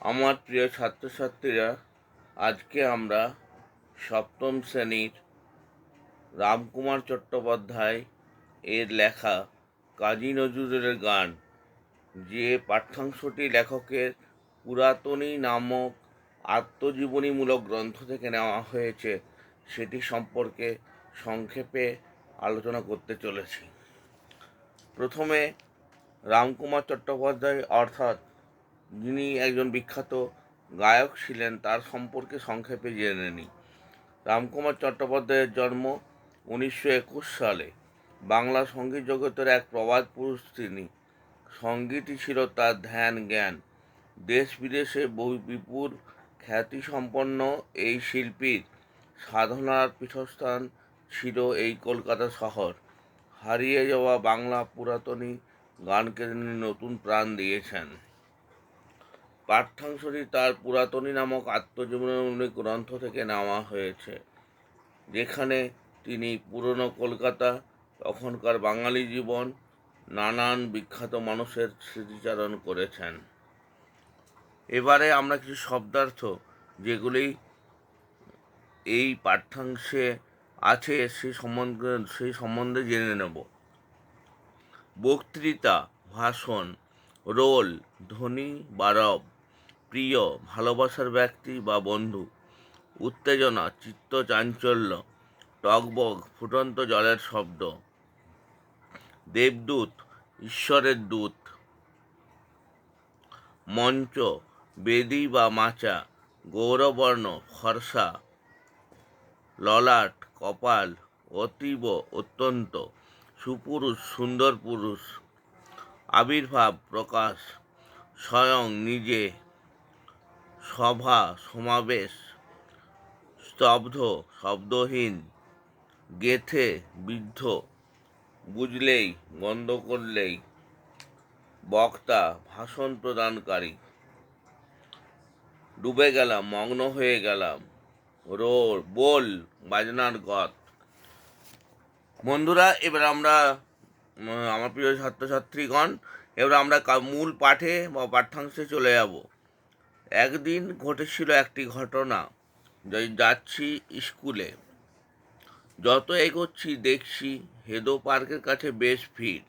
আমার প্রিয় ছাত্রছাত্রীরা, আজকে আমরা সপ্তম শ্রেণির রামকুমার চট্টোপাধ্যায় এর লেখা কাজী নজরুলের গান। যে পাঠ্যাংশটি লেখকের পুরাতনী নামক আত্মজীবনীমূলক গ্রন্থ থেকে নেওয়া হয়েছে, সেটি সম্পর্কে সংক্ষেপে আলোচনা করতে চলেছি। প্রথমে রামকুমার চট্টোপাধ্যায় অর্থাৎ যিনি একজন বিখ্যাত গায়ক ছিলেন, তার সম্পর্কে সংক্ষেপে জেনে নিই। রামকুমার চট্টোপাধ্যায়ের জন্ম উনিশশো একুশ সালে। বাংলা সংগীত জগতের এক প্রবাদ পুরুষ তিনি। সঙ্গীতই ছিল তার ধ্যান জ্ঞান। দেশ বিদেশে বহু বিপুল খ্যাতিসম্পন্ন এই শিল্পীর সাধনার পীঠস্থান ছিল এই কলকাতা শহর। হারিয়ে যাওয়া বাংলা পুরাতনী গানকে তিনি নতুন প্রাণ দিয়েছেন। পাঠ্যাংশটি তার পুরাতনী নামক আত্মজীবনী গ্রন্থ থেকে নেওয়া হয়েছে, যেখানে তিনি পুরনো কলকাতা, তখনকার বাঙালি জীবন, নানান বিখ্যাত মানুষের স্মৃতিচারণ করেছেন। এবারে আমরা কিছু শব্দার্থ, যেগুলি এই পাঠ্যাংশে আছে সেই সম্বন্ধে সেই সম্বন্ধে জেনে নেব। বক্তৃতা, ভাষণ, রোল, ধ্বনি বা রব। প্রিয়, ভালোবাসার ব্যক্তি বা বন্ধু, উত্তেজনা, চিত্ত চাঞ্চল্য, টকবক, ফুটন্ত জলের শব্দ, দেবদূত, ঈশ্বরের দূত, মঞ্চ, বেদি বা মাচা, গৌরবর্ণ, ফর্সা, ললাট, কপাল, অতীব, অত্যন্ত, সুপুরুষ, সুন্দর পুরুষ, আবির্ভাব, প্রকাশ, স্বয়ং নিজে সভা, সমাবেশ, স্তব্ধ, শব্দহীন, গেথে, বৃদ্ধ, বুঝলেই, বন্ধ করলেই, বক্তা, ভাষণ প্রদানকারী। ডুবে গেলাম, মগ্ন হয়ে গেলাম। রোল বোল, বাজনার গত। বন্ধুরা, এবার আমরা আমার প্রিয় ছাত্রছাত্রীগণ, এবার আমরা মূল পাঠে বা পাঠ্যাংশে চলে যাব। একদিন ঘটেছিল একটি ঘটনা। যাচ্ছি স্কুলে। যত এগোচ্ছি, দেখছি হেদো পার্কের কাছে বেশ ভিড়।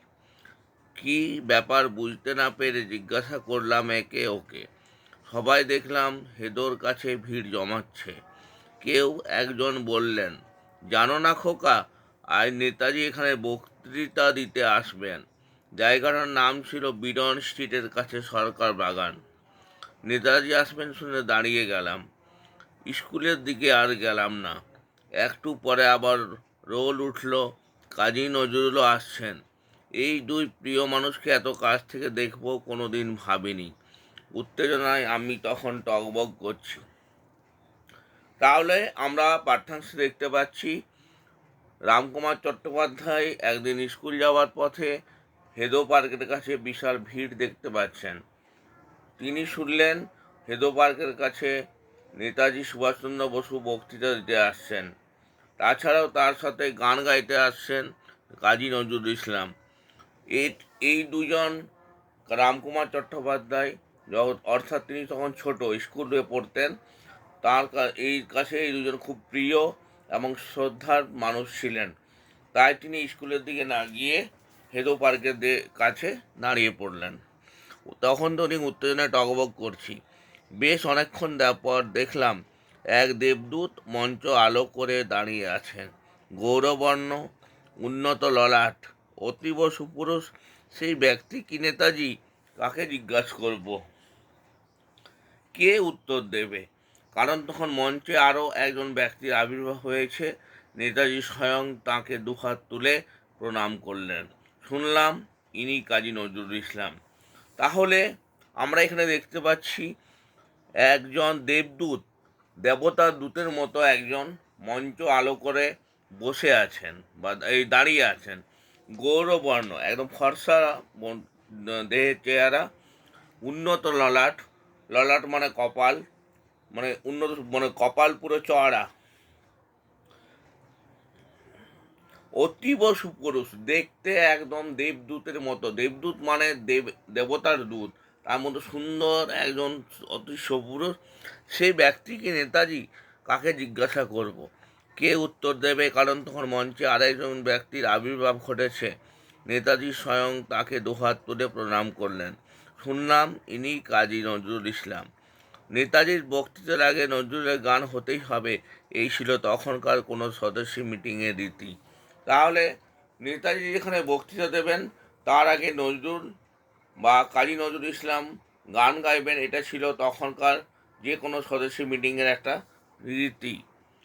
কি ব্যাপার বুঝতে না পেরে জিজ্ঞাসা করলাম একে ওকে। সবাই দেখলাম হেদোর কাছে ভিড় জমাচ্ছে। কেউ একজন বললেন, জানো না খোকা, আজ নেতাজি এখানে বক্তৃতা দিতে আসবেন। জায়গাটার নাম ছিল বিডন স্ট্রিটের কাছে সরকার বাগান। নেতাজি আসবেন শুনে দাঁড়িয়ে গেলাম। স্কুলের দিকে আর গেলাম না। একটু পরে আবার রোল উঠল, কাজী নজরুলও আসছেন। এই দুই প্রিয় মানুষকে এত কাছ থেকে দেখব কোনো দিন ভাবিনি। উত্তেজনায় আমি তখন টকবক করছি। তাহলে আমরা পাঠ্যাংশে দেখতে পাচ্ছি, রামকুমার চট্টোপাধ্যায় একদিন স্কুল যাওয়ার পথে হেদো পার্কের কাছে বিশাল ভিড় দেখতে পাচ্ছেন। তিনি শুনলেন, হেদো পার্কের কাছে নেতাজি সুভাষচন্দ্র বসু বক্তৃতা দিতে আসছেন। তাছাড়াও তার সাথে গান গাইতে আসছেন কাজী নজরুল ইসলাম। এই দুজন রামকুমার চট্টোপাধ্যায় য- অর্থাৎ তিনি তখন ছোট, স্কুলে পড়তেন, তার এই কাছে এই দুজন খুব প্রিয় এবং শ্রদ্ধার মানুষ ছিলেন। তাই তিনি স্কুলের দিকে না গিয়ে হেদো পার্কের কাছে দাঁড়িয়ে পড়লেন। তখন তো উনি উত্তেজনায় টকবক করছি। বেশ অনেকক্ষণ পর দেখলাম এক দেবদূত মঞ্চ আলো করে দাঁড়িয়ে আছেন। গৌরবর্ণ, উন্নত ললাট, অতীব সুপুরুষ, সেই ব্যক্তি কি নেতাজি? কাকে জিজ্ঞাসা করব? কে উত্তর দেবে? কারণ তখন মঞ্চে আরও একজন ব্যক্তির আবির্ভাব হয়েছে। নেতাজি স্বয়ং তাকে দুহাত তুলে প্রণাম করলেন। শুনলাম ইনি কাজী নজরুল ইসলাম। তাহলে আমরা এখানে দেখতে পাচ্ছি একজন দেবদূত দেবতার দূতের মতো একজন মঞ্চ আলো করে বসে আছেন বা এই দাঁড়িয়ে আছেন। গৌরবর্ণ, একদম ফর্সা দেহের চেহারা, উন্নত ললাট ললাট মানে কপাল মানে উন্নত মানে কপাল পুরো চড়া অতীব সুপুরুষ, দেখতে একদম দেবদূতের মতো। দেবদূত মানে দেব, দেবতার দূত। তার মতো সুন্দর একজন অতি সপুরুষ সেই ব্যক্তিকে নেতাজি কাকে জিজ্ঞাসা করব। কে উত্তর দেবে? কারণ তখন মঞ্চে আরেকজন ব্যক্তির আবির্ভাব ঘটেছে। নেতাজি স্বয়ং তাকে দুহাত তুলে প্রণাম করলেন। শুনলাম ইনি কাজী নজরুল ইসলাম। নেতাজির বক্তৃতার আগে নজরুলের গান হতেই হবে। এই ছিল তখনকার কোনো সদস্য মিটিংয়ের রীতি। তাহলে নেতাজি যেখানে বক্তৃতা দেবেন, তার আগে নজরুল বা কাজী নজরুল ইসলাম গান গাইবেন, এটা ছিল তখনকার যে কোনো সদস্য মিটিংয়ের একটা রীতি।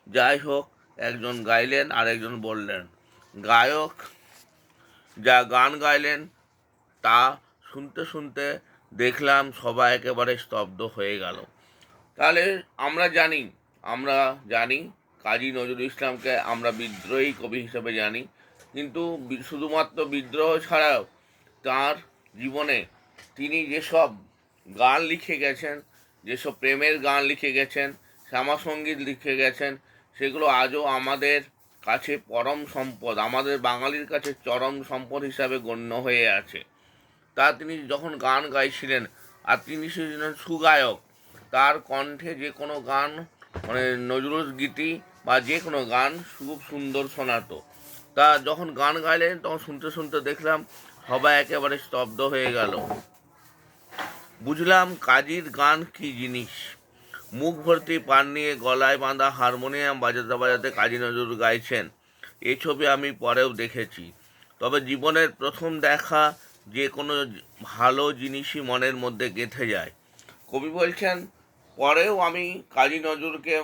যাই হোক, একজন গাইলেন আর একজন বললেন। গায়ক যা গান গাইলেন, তা শুনতে শুনতে দেখলাম সবাই একেবারে স্তব্ধ হয়ে গেল। তাহলে আমরা জানি আমরা জানি কাজী নজরুল ইসলামকে আমরা বিদ্রোহী কবি হিসেবে জানি। কিন্তু শুধুমাত্র বিদ্রোহ ছাড়াও তার জীবনে তিনি যেসব গান লিখে গেছেন, যেসব প্রেমের গান লিখে গেছেন, শ্যামাসঙ্গীত লিখে গেছেন, সেগুলো আজও আমাদের কাছে পরম সম্পদ, আমাদের বাঙালির কাছে চরম সম্পদ হিসাবে গণ্য হয়ে আছে। তা তিনি যখন গান গাইছিলেন, আর তিনি ছিলেন সুগায়ক, তার কণ্ঠে যে কোনো গান মানে নজরুল গীতি বা যে কোনো গান খুব সুন্দর শোনাতো। তা যখন গান গাইলেন, তখন শুনতে শুনতে দেখলাম সবাই একেবারে স্তব্ধ হয়ে গেল। বুঝলাম কাজীর গান কি জিনিস। মুখ ভর্তি পান নিয়ে গলায় বাঁধা হারমোনিয়াম বাজাতে বাজাতে কাজী নজরুল গাইছেন। এই ছবি আমি পরেও দেখেছি। তবে জীবনের প্রথম দেখা যে কোনো ভালো জিনিসই মনের মধ্যে গেঁথে যায়। কবি বলছেন, পরেও আমি কাজী নজরুলকে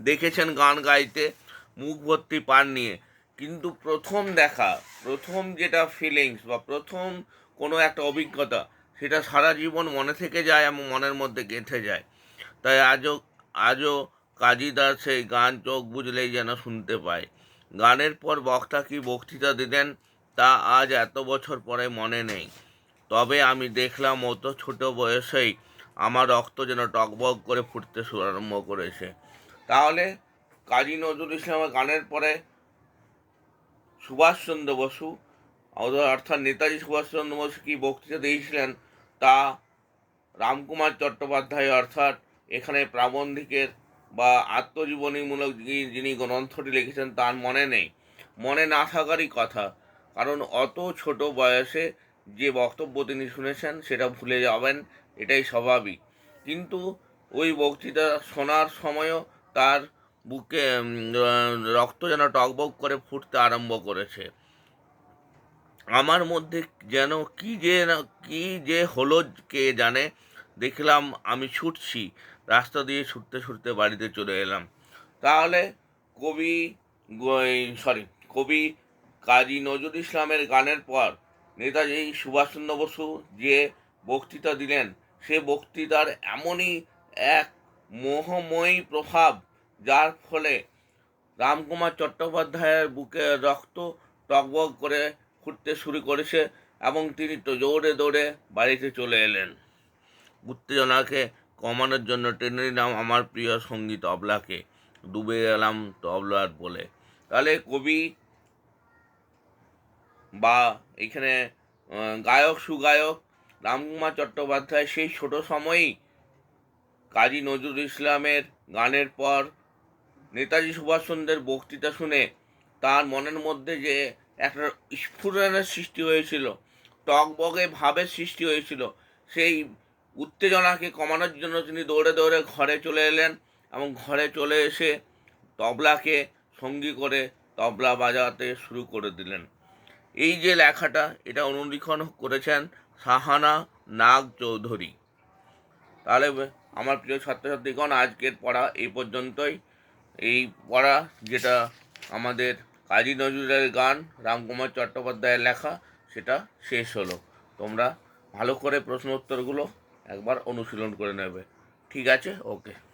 দেখেছেন গান গাইতে, মুখ ভর্তি পান নিয়ে। কিন্তু প্রথম দেখা, প্রথম যেটা ফিলিংস বা প্রথম কোনো একটা অভিজ্ঞতা, সেটা সারা জীবন মনে থেকে যায় এবং মনের মধ্যে গেঁথে যায়। তাই আজও আজও কাজীদার সেই গান চোখ বুঝলেই যেন শুনতে পায়। গানের পর বক্তা কি বক্তৃতা দিলেন তা আজ এত বছর পরে মনে নেই। তবে আমি দেখলাম অত ছোট বয়সেই আমার রক্ত যেন টকবক করে ফুটতে আরম্ভ করেছে। তাহলে কাজী নজরুল ইসলামের গানের পরে সুভাষচন্দ্র বসু অর্থাৎ নেতাজি সুভাষচন্দ্র বসু কি বক্তৃতা দিয়েছিলেন তা রামকুমার চট্টোপাধ্যায় অর্থাৎ এখানে প্রাবন্ধিকের বা আত্মজীবনীমূলক যিনি- গ্রন্থটি লিখেছেন তার মনে নেই। মনে না থাকারই কথা, কারণ অত ছোট বয়সে যে বক্তব্য তিনি শুনেছেন সেটা ভুলে যাবেন, এটাই স্বাভাবিক। কিন্তু ওই বক্তৃতা শোনার সময়ও তার বুকে রক্ত যেন টকবক করে ফুটতে আরম্ভ করেছে। আমার মধ্যে যেন কি যে কি যে হলো কে জানে, দেখলাম আমি ছুটছি, রাস্তা দিয়ে ছুটতে ছুটতে বাড়িতে চলে এলাম। তাহলে কবি সরি কবি কাজী নজরুল ইসলামের গানের পর নেতাজি সুভাষচন্দ্র বসু যে বক্তৃতা দিলেন, সে বক্তৃতার এমনই এক মোহময়ী প্রভাব, যার ফলে রামকুমার চট্টোপাধ্যায়ের বুকে রক্ত টকবক করে ফুটতে শুরু করেছে এবং তিনি তো দৌড়ে দৌড়ে বাড়িতে চলে এলেন। উত্তেজনাকে কমানোর জন্য টেনে নিলাম আমার প্রিয় সঙ্গী তবলাকে। ডুবে গেলাম তবলার বলে। তাহলে কবি বা এখানে গায়ক, সুগায়ক রামকুমার চট্টোপাধ্যায় সেই ছোট সময়েই কাজী নজরুল ইসলামের গানের পর নেতাজি সুভাষচন্দ্রের বক্তৃতা শুনে তার মনের মধ্যে যে একটা স্ফুরণের সৃষ্টি হয়েছিল, টকবগে ভাবের সৃষ্টি হয়েছিল, সেই উত্তেজনাকে কমানোর জন্য তিনি দৌড়ে দৌড়ে ঘরে চলে এলেন এবং ঘরে চলে এসে তবলাকে সঙ্গী করে তবলা বাজাতে শুরু করে দিলেন। এই যে লেখাটা, এটা অনুলিখন করেছেন সাহানা নাগ চৌধুরী তাহলে আমার প্রিয় ছাত্রছাত্রীগণ, আজকের পড়া এই পর্যন্তই। এই পড়া যেটা আমাদের কাজী নজরুলের গান, রামকুমার চট্টোপাধ্যায়ের লেখা, সেটা শেষ হলো। তোমরা ভালো করে প্রশ্ন উত্তরগুলো একবার অনুশীলন করে নেবে। ঠিক আছে? ওকে।